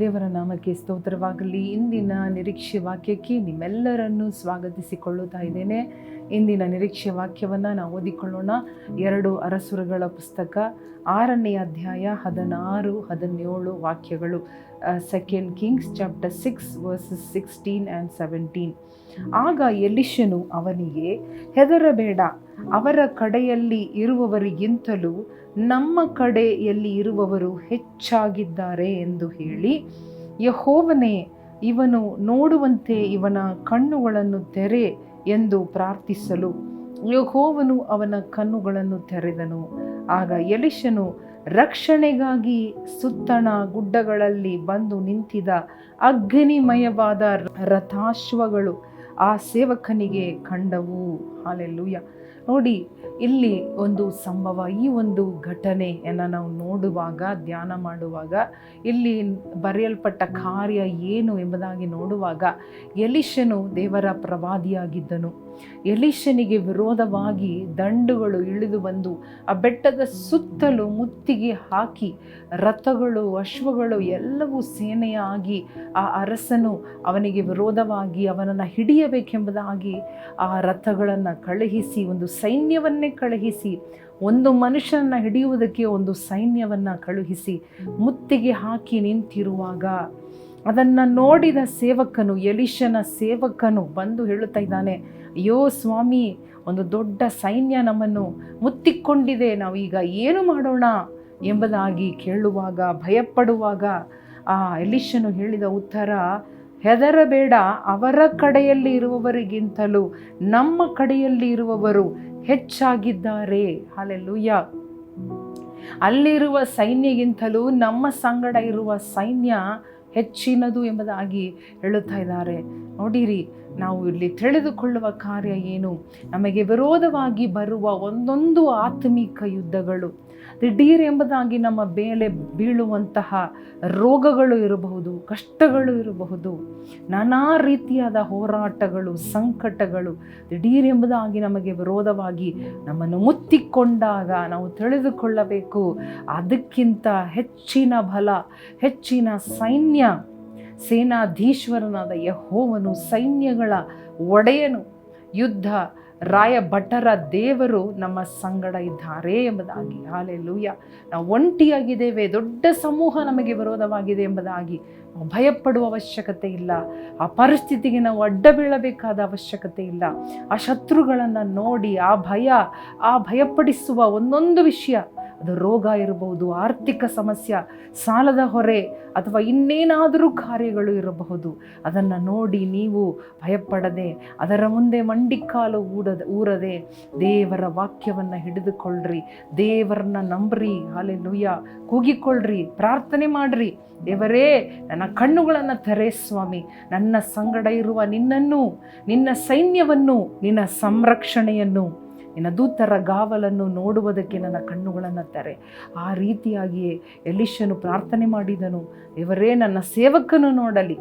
ದೇವರ ನಾಮಕ್ಕೆ ಸ್ತೋತ್ರವಾಗಲಿ. ಇಂದಿನ ನಿರೀಕ್ಷೆ ವಾಕ್ಯಕ್ಕೆ ನಿಮ್ಮೆಲ್ಲರನ್ನು ಸ್ವಾಗತಿಸಿಕೊಳ್ಳುತ್ತಾ ಇದ್ದೇನೆ. ಇಂದಿನ ನಿರೀಕ್ಷೆ ವಾಕ್ಯವನ್ನು ನಾವು ಓದಿಕೊಳ್ಳೋಣ. ಎರಡು ಅರಸುರಗಳ ಪುಸ್ತಕ, ಆರನೇ ಅಧ್ಯಾಯ ಹದಿನಾರು, ಹದಿನೇಳು ವಾಕ್ಯಗಳು second Kings chapter six verses sixteen and seventeen ಆಗ ಎಲಿಶನು ಅವನಿಗೆ, ಹೆದರಬೇಡ, ಅವರ ಕಡೆಯಲ್ಲಿ ಇರುವವರಿಗಿಂತಲೂ ನಮ್ಮ ಕಡೆಯಲ್ಲಿ ಇರುವವರು ಹೆಚ್ಚಾಗಿದ್ದಾರೆ ಎಂದು ಹೇಳಿ, ಯಹೋವನೇ ಇವನು ನೋಡುವಂತೆ ಇವನ ಕಣ್ಣುಗಳನ್ನು ತೆರೆ ಎಂದು ಪ್ರಾರ್ಥಿಸಲು ಯಹೋವನು ಅವನ ಕಣ್ಣುಗಳನ್ನು ತೆರೆದನು. ಆಗ ಎಲಿಶನು ರಕ್ಷಣೆಗಾಗಿ ಸುತ್ತಣ ಗುಡ್ಡಗಳಲ್ಲಿ ಬಂದು ನಿಂತಿದ ಅಗ್ನಿಮಯವಾದ ರಥಾಶ್ವಗಳು ಆ ಸೇವಕನಿಗೆ ಕಂಡವು. ಹಾಲೆಲ್ಲೂಯ ನೋಡಿ, ಇಲ್ಲಿ ಒಂದು ಸಂಭವ, ಈ ಒಂದು ಘಟನೆಯನ್ನು ನಾವು ನೋಡುವಾಗ, ಧ್ಯಾನ ಮಾಡುವಾಗ, ಇಲ್ಲಿ ಬರೆಯಲ್ಪಟ್ಟ ಕಾರ್ಯ ಏನು ಎಂಬುದಾಗಿ ನೋಡುವಾಗ ಎಲಿಶನು ದೇವರ ಪ್ರವಾದಿಯಾಗಿದ್ದನು. ಎಲಿಶನಿಗೆ ವಿರೋಧವಾಗಿ ದಂಡುಗಳು ಇಳಿದು ಬಂದು, ಆ ಬೆಟ್ಟದ ಸುತ್ತಲೂ ಮುತ್ತಿಗೆ ಹಾಕಿ, ರಥಗಳು, ಅಶ್ವಗಳು ಎಲ್ಲವೂ ಸೇನೆಯಾಗಿ, ಆ ಅರಸನು ಅವನಿಗೆ ವಿರೋಧವಾಗಿ ಅವನನ್ನು ಹಿಡಿಯಬೇಕೆಂಬುದಾಗಿ ಆ ರಥಗಳನ್ನು ಕಳುಹಿಸಿ ಒಂದು ಸೈನ್ಯವನ್ನೇ ಕಳುಹಿಸಿ, ಒಂದು ಮನುಷ್ಯನನ್ನು ಹಿಡಿಯುವುದಕ್ಕೆ ಒಂದು ಸೈನ್ಯವನ್ನು ಕಳುಹಿಸಿ, ಮುತ್ತಿಗೆ ಹಾಕಿ ನಿಂತಿರುವಾಗ ಅದನ್ನು ನೋಡಿದ ಸೇವಕನು ಎಲಿಶನ ಸೇವಕನು ಬಂದು ಹೇಳುತ್ತಾ ಇದ್ದಾನೆ, ಅಯ್ಯೋ ಸ್ವಾಮಿ, ಒಂದು ದೊಡ್ಡ ಸೈನ್ಯ ನಮ್ಮನ್ನು ಮುತ್ತಿಕೊಂಡಿದೆ ನಾವು ಈಗ ಏನು ಮಾಡೋಣ? ಎಂಬುದಾಗಿ ಕೇಳುವಾಗ, ಭಯಪಡುವಾಗ ಆ ಎಲಿಶನು ಹೇಳಿದ ಉತ್ತರ ಹೆದರಬೇಡ. ಅವರ ಕಡೆಯಲ್ಲಿ ಇರುವವರಿಗಿಂತಲೂ ನಮ್ಮ ಕಡೆಯಲ್ಲಿ ಇರುವವರು ಹೆಚ್ಚಾಗಿದ್ದಾರೆ. ಹಾಲೆಲ್ಲೂಯ್ಯ ಅಲ್ಲಿರುವ ಸೈನ್ಯಗಿಂತಲೂ ನಮ್ಮ ಸಂಗಡ ಇರುವ ಸೈನ್ಯ ಹೆಚ್ಚಿನದು ಎಂಬುದಾಗಿ ಹೇಳುತ್ತಾ ಇದ್ದಾರೆ. ನೋಡಿರಿ ನಾವು ಇಲ್ಲಿ ತಿಳಿದುಕೊಳ್ಳುವ ಕಾರ್ಯ ಏನು? ನಮಗೆ ವಿರೋಧವಾಗಿ ಬರುವ ಒಂದೊಂದು ಆತ್ಮಿಕ ಯುದ್ಧಗಳು, ದಿಢೀರ್ ಎಂಬುದಾಗಿ ನಮ್ಮ ಮೇಲೆ ಬೀಳುವಂತಹ ರೋಗಗಳು ಇರಬಹುದು, ಕಷ್ಟಗಳು ಇರಬಹುದು, ನಾನಾ ರೀತಿಯಾದ ಹೋರಾಟಗಳು, ಸಂಕಟಗಳು ದಿಢೀರ್ ಎಂಬುದಾಗಿ ನಮಗೆ ವಿರೋಧವಾಗಿ ನಮ್ಮನ್ನು ಮುತ್ತಿಕೊಂಡಾಗ ನಾವು ತಿಳಿದುಕೊಳ್ಳಬೇಕು. ಅದಕ್ಕಿಂತ ಹೆಚ್ಚಿನ ಬಲ, ಹೆಚ್ಚಿನ ಸೈನ್ಯ ಸೇನಾಧೀಶ್ವರನಾದ ಯಹೋವನು, ಸೈನ್ಯಗಳ ಒಡೆಯನು, ಯುದ್ಧ ರಾಯಭಟರ ದೇವರು ನಮ್ಮ ಸಂಗಡ ಇದ್ದಾರೆ ಎಂಬುದಾಗಿ. ಹಾಲೆ ಲೂಯ್ಯ ನಾವು ಒಂಟಿಯಾಗಿದ್ದೇವೆ, ದೊಡ್ಡ ಸಮೂಹ ನಮಗೆ ವಿರೋಧವಾಗಿದೆ ಎಂಬುದಾಗಿ. ಭಯಪಡುವ ಅವಶ್ಯಕತೆ ಇಲ್ಲ. ಆ ಪರಿಸ್ಥಿತಿಗೆ ನಾವು ಅಡ್ಡ ಬೀಳಬೇಕಾದ ಅವಶ್ಯಕತೆ ಇಲ್ಲ. ಆ ಶತ್ರುಗಳನ್ನು ನೋಡಿ, ಆ ಭಯ, ಆ ಭಯಪಡಿಸುವ ಒಂದೊಂದು ವಿಷಯ ಅದು ರೋಗ ಇರಬಹುದು, ಆರ್ಥಿಕ ಸಮಸ್ಯೆ, ಸಾಲದ ಹೊರೆ ಅಥವಾ ಇನ್ನೇನಾದರೂ ಕಾರ್ಯಗಳು ಇರಬಹುದು. ಅದನ್ನು ನೋಡಿ ನೀವು ಭಯಪಡದೆ, ಅದರ ಮುಂದೆ ಮಂಡಿಕಾಲು ಊಡದ, ಊರದೆ ದೇವರ ವಾಕ್ಯವನ್ನು ಹಿಡಿದುಕೊಳ್ಳ್ರಿ. ದೇವರನ್ನ ನಂಬ್ರಿ ಹಾಲೆ ನುಯ್ಯ ಕೂಗಿಕೊಳ್ಳ್ರಿ, ಪ್ರಾರ್ಥನೆ ಮಾಡ್ರಿ. ದೇವರೇ, ನನ್ನ ಕಣ್ಣುಗಳನ್ನು ತೆರೆ ಸ್ವಾಮಿ. ನನ್ನ ಸಂಗಡ ಇರುವ ನಿನ್ನನ್ನು, ನಿನ್ನ ಸೈನ್ಯವನ್ನು, ನಿನ್ನ ಸಂರಕ್ಷಣೆಯನ್ನು ನಿನ್ನ ದೂತರ ಗಾವಲನ್ನು ನೋಡುವುದಕ್ಕೆ ನನ್ನ ಕಣ್ಣುಗಳನ್ನು ತೆರೆ. ಆ ರೀತಿಯಾಗಿಯೇ ಎಲಿಶನು ಪ್ರಾರ್ಥನೆ ಮಾಡಿದನು ಇವರೇ ನನ್ನ ಸೇವಕನು ನೋಡಲಿ.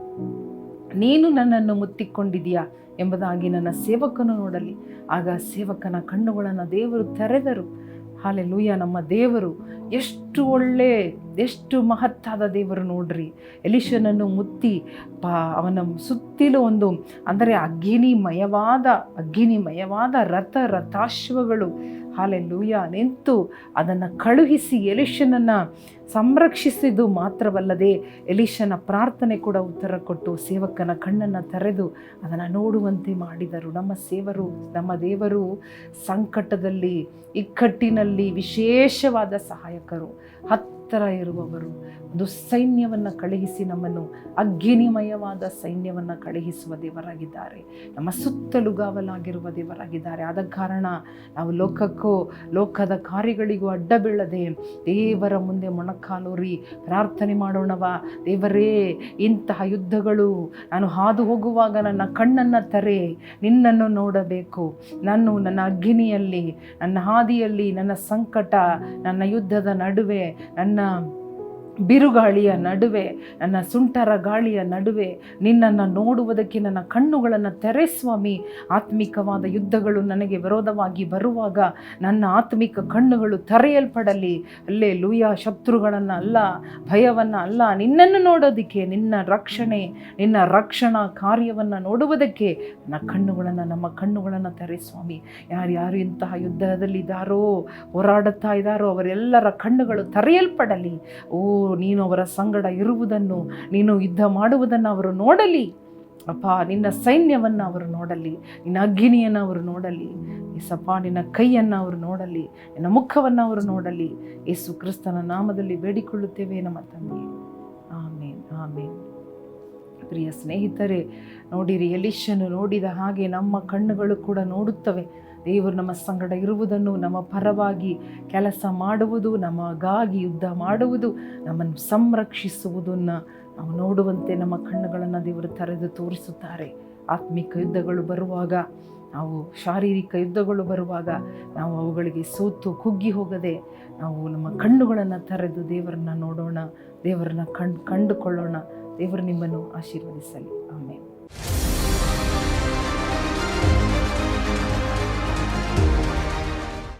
ನೀನು ನನ್ನನ್ನು ಮುತ್ತಿಕೊಂಡಿದೆಯಾ ಎಂಬುದಾಗಿ ನನ್ನ ಸೇವಕನು ನೋಡಲಿ. ಆಗ ಸೇವಕನ ಕಣ್ಣುಗಳನ್ನು ದೇವರು ತೆರೆದರು. ಹಾಲೆ ಲೂಯ್ಯ ನಮ್ಮ ದೇವರು ಎಷ್ಟು ಒಳ್ಳೆ, ಎಷ್ಟು ಮಹತ್ತಾದ ದೇವರು ನೋಡ್ರಿ. ಎಲಿಶನನ್ನು ಮುತ್ತಿ, ಪಾ, ಅವನ ಸುತ್ತಿಲು ಒಂದು, ಅಂದರೆ ಅಗ್ನಿಮಯವಾದ ಅಗ್ನಿಮಯವಾದ ರಥ ರಥಾಶ್ವಗಳು ಹಾಲೆ ಲೂಯ ನಿಂತು ಅದನ್ನು ಕಳುಹಿಸಿ ಎಲಿಶನನ್ನು ಸಂರಕ್ಷಿಸಿದ್ದು ಮಾತ್ರವಲ್ಲದೆ ಎಲಿಶನ ಪ್ರಾರ್ಥನೆ ಕೂಡ ಉತ್ತರ ಕೊಟ್ಟು ಸೇವಕನ ಕಣ್ಣನ್ನು ತೆರೆದು ಅದನ್ನು ನೋಡುವಂತೆ ಮಾಡಿದರು. ನಮ್ಮ ಸೇವರು, ನಮ್ಮ ದೇವರು ಸಂಕಟದಲ್ಲಿ, ಇಕ್ಕಟ್ಟಿನಲ್ಲಿ ವಿಶೇಷವಾದ ಸಹಾಯಕರು. ಹತ್ತಿರ ಇರುವವರು ಒಂದು ಸೈನ್ಯವನ್ನು ಕಳುಹಿಸಿ ನಮ್ಮನ್ನು ಅಗ್ನಿಮಯವಾದ ಸೈನ್ಯವನ್ನು ಕಳುಹಿಸುವ ದೇವರಾಗಿದ್ದಾರೆ. ನಮ್ಮ ಸುತ್ತಲೂ ಗಾವಲಾಗಿರುವ ದೇವರಾಗಿದ್ದಾರೆ. ಆದ ಕಾರಣ ನಾವು ಲೋಕಕ್ಕೂ, ಲೋಕದ ಕಾರ್ಯಗಳಿಗೂ ಅಡ್ಡ ಬೀಳದೆ ದೇವರ ಮುಂದೆ ಮೊಣಕಾಲೂರಿ ಪ್ರಾರ್ಥನೆ ಮಾಡೋಣವ. ದೇವರೇ, ಇಂತಹ ಯುದ್ಧಗಳು ನಾನು ಹಾದು ಹೋಗುವಾಗ ನನ್ನ ಕಣ್ಣನ್ನು ತರೆ, ನಿನ್ನನ್ನು ನೋಡಬೇಕು. ನಾನು ನನ್ನ ಅಗ್ನಿಯಲ್ಲಿ, ನನ್ನ ಹಾದಿಯಲ್ಲಿ, ನನ್ನ ಸಂಕಟ, ನನ್ನ ಯುದ್ಧದ ನಡುವೆ ನನ್ನ নাম ಬಿರುಗಾಳಿಯ ನಡುವೆ, ನನ್ನ ಸುಂಟರ ಗಾಳಿಯ ನಡುವೆ, ನಿನ್ನನ್ನು ನೋಡುವುದಕ್ಕೆ ನನ್ನ ಕಣ್ಣುಗಳನ್ನು ತೆರೆ ಸ್ವಾಮಿ. ಆತ್ಮಿಕವಾದ ಯುದ್ಧಗಳು ನನಗೆ ವಿರೋಧವಾಗಿ ಬರುವಾಗ ನನ್ನ ಆತ್ಮಿಕ ಕಣ್ಣುಗಳು ತೆರೆಯಲ್ಪಡಲಿ. ಅಲ್ಲೇ ಲೂಯ ಶತ್ರುಗಳನ್ನು ಅಲ್ಲ, ಭಯವನ್ನು ಅಲ್ಲ, ನಿನ್ನನ್ನು ನೋಡೋದಕ್ಕೆ, ನಿನ್ನ ರಕ್ಷಣೆ, ನಿನ್ನ ರಕ್ಷಣಾ ಕಾರ್ಯವನ್ನು ನೋಡುವುದಕ್ಕೆ ನನ್ನ ಕಣ್ಣುಗಳನ್ನು, ನಮ್ಮ ಕಣ್ಣುಗಳನ್ನು ತೆರೆ ಸ್ವಾಮಿ. ಯಾರ್ಯಾರು ಇಂತಹ ಯುದ್ಧದಲ್ಲಿದ್ದಾರೋ, ಹೋರಾಡುತ್ತಾ ಇದ್ದಾರೋ, ಅವರೆಲ್ಲರ ಕಣ್ಣುಗಳು ತೆರೆಯಲ್ಪಡಲಿ. ಓ ನೀನು ಅವರ ಸಂಗಡ ಇರುವುದನ್ನು, ನೀನು ಯುದ್ಧ ಮಾಡುವುದನ್ನು ಅವರು ನೋಡಲಿ. ಅಪ್ಪ, ನಿನ್ನ ಸೈನ್ಯವನ್ನು ಅವರು ನೋಡಲಿ. ನಿನ್ನ ಅಗ್ನಿಯನ್ನು ಅವರು ನೋಡಲಿ. ಏಸಪ್ಪ, ನಿನ್ನ ಕೈಯನ್ನು ಅವರು ನೋಡಲಿ. ನಿನ್ನ ಮುಖವನ್ನು ಅವರು ನೋಡಲಿ. ಯೇಸು ಕ್ರಿಸ್ತನ ನಾಮದಲ್ಲಿ ಬೇಡಿಕೊಳ್ಳುತ್ತೇವೆ ನಮ್ಮ ತಂದೆ. ಆಮೇನ್ ಆಮೇನ್. ಪ್ರಿಯ ಸ್ನೇಹಿತರೆ, ನೋಡಿರಿ ಎಲಿಶನು ನೋಡಿದ ಹಾಗೆ ನಮ್ಮ ಕಣ್ಣುಗಳು ಕೂಡ ನೋಡುತ್ತವೆ. ದೇವರು ನಮ್ಮ ಸಂಗಡ ಇರುವುದನ್ನು, ನಮ್ಮ ಪರವಾಗಿ ಕೆಲಸ ಮಾಡುವುದು, ನಮಗಾಗಿ ಯುದ್ಧ ಮಾಡುವುದು, ನಮ್ಮನ್ನು ಸಂರಕ್ಷಿಸುವುದನ್ನು ನಾವು ನೋಡುವಂತೆ ನಮ್ಮ ಕಣ್ಣುಗಳನ್ನು ದೇವರು ತೆರೆದು ತೋರಿಸುತ್ತಾರೆ. ಆತ್ಮಿಕ ಯುದ್ಧಗಳು ಬರುವಾಗ, ನಾವು ಶಾರೀರಿಕ ಯುದ್ಧಗಳು ಬರುವಾಗ, ನಾವು ಅವುಗಳಿಗೆ ಸೋತು ಕುಗ್ಗಿ ಹೋಗದೆ, ನಾವು ನಮ್ಮ ಕಣ್ಣುಗಳನ್ನು ತೆರೆದು ದೇವರನ್ನ ನೋಡೋಣ, ದೇವರನ್ನ ಕಂಡು, ಕಂಡುಕೊಳ್ಳೋಣ. ದೇವರು ನಿಮ್ಮನ್ನು ಆಶೀರ್ವದಿಸಲಿ. ಆಮೇಲೆ